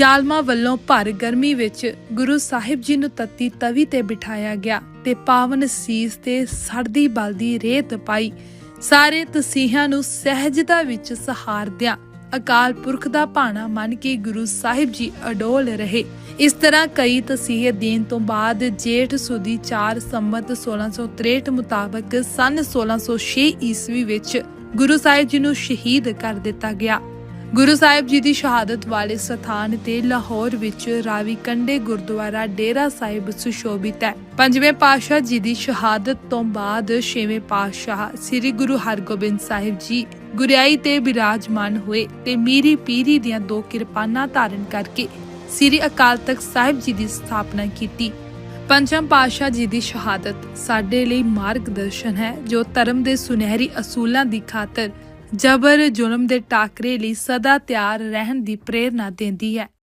ਜ਼ਾਲਮਾਂ ਵੱਲੋਂ ਭਰ ਗਰਮੀ ਵਿੱਚ ਗੁਰੂ ਸਾਹਿਬ ਜੀ ਨੂੰ ਤੱਤੀ ਤਵੀ ਤੇ ਬਿਠਾਇਆ ਗਿਆ ਤੇ ਪਾਵਨ ਸੀਸ ਤੇ ਸੜਦੀ ਬਲਦੀ ਰੇਤ ਪਾਈ। ਸਾਰੇ ਤਸੀਹਾਂ ਨੂੰ ਸਹਿਜਤਾ ਵਿੱਚ ਸਹਾਰਦਿਆਂ ਅਕਾਲ ਪੁਰਖ ਦਾ ਭਾਣਾ ਮੰਨ ਕੇ ਗੁਰੂ ਸਾਹਿਬ ਜੀ ਅਡੋਲ ਰਹੇ। ਇਸ ਤਰ੍ਹਾਂ ਕਈ ਤਸੀਹੇ ਦੇਣ ਤੋਂ ਬਾਅਦ ਜੇਠ ਸੁਦੀ 4 ਸੰਮਤ 1663 ਮੁਤਾਬਕ ਸਨ 1606 ਈਸਵੀ ਵਿੱਚ ਗੁਰੂ ਸਾਹਿਬ ਜੀ ਨੂੰ ਸ਼ਹੀਦ ਕਰ ਦਿੱਤਾ ਗਿਆ। ਗੁਰੂ ਸਾਹਿਬ ਜੀ ਦੀ ਸ਼ਹਾਦਤ ਵਾਲੇ ਸਥਾਨ ਤੇ ਲਾਹੌਰ ਵਿੱਚ ਰਾਵੀ ਕੰਡੇ ਗੁਰਦੁਆਰਾ ਡੇਰਾ ਸਾਹਿਬ ਸੁਸ਼ੋਭਿਤ ਹੈ। ਪੰਜਵੇਂ ਪਾਤਸ਼ਾਹ ਜੀ ਦੀ ਸ਼ਹਾਦਤ ਤੋਂ ਬਾਅਦ ਛੇਵੇਂ ਪਾਤਸ਼ਾਹ ਸ੍ਰੀ ਗੁਰੂ ਹਰਗੋਬਿੰਦ ਸਾਹਿਬ ਜੀ ਗੁਰਿਆਈ ਤੇ ਬਿਰਾਜਮਾਨ ਹੋਏ ਤੇ ਮੀਰੀ ਪੀਰੀ ਦੀਆਂ ਦੋ ਕਿਰਪਾਨਾਂ ਧਾਰਨ ਕਰਕੇ ਸ੍ਰੀ ਅਕਾਲ ਤਖਤ ਸਾਹਿਬ ਜੀ ਦੀ ਸਥਾਪਨਾ ਕੀਤੀ। ਪੰਜਮ ਪਾਤਸ਼ਾਹ ਜੀ ਦੀ ਸ਼ਹਾਦਤ ਸਾਡੇ ਲਈ ਮਾਰਗਦਰਸ਼ਨ ਹੈ, ਜੋ ਧਰਮ ਦੇ ਸੁਨਹਿਰੀ ਅਸੂਲਾਂ ਦੀ ਖਾਤਰ ਜਬਰ ਜ਼ੁਲਮ ਦੇ ਟਾਕਰੇ ਲਈ ਸਦਾ ਤਿਆਰ ਰਹਿਣ ਦੀ ਪ੍ਰੇਰਣਾ ਦਿੰਦੀ ਹੈ।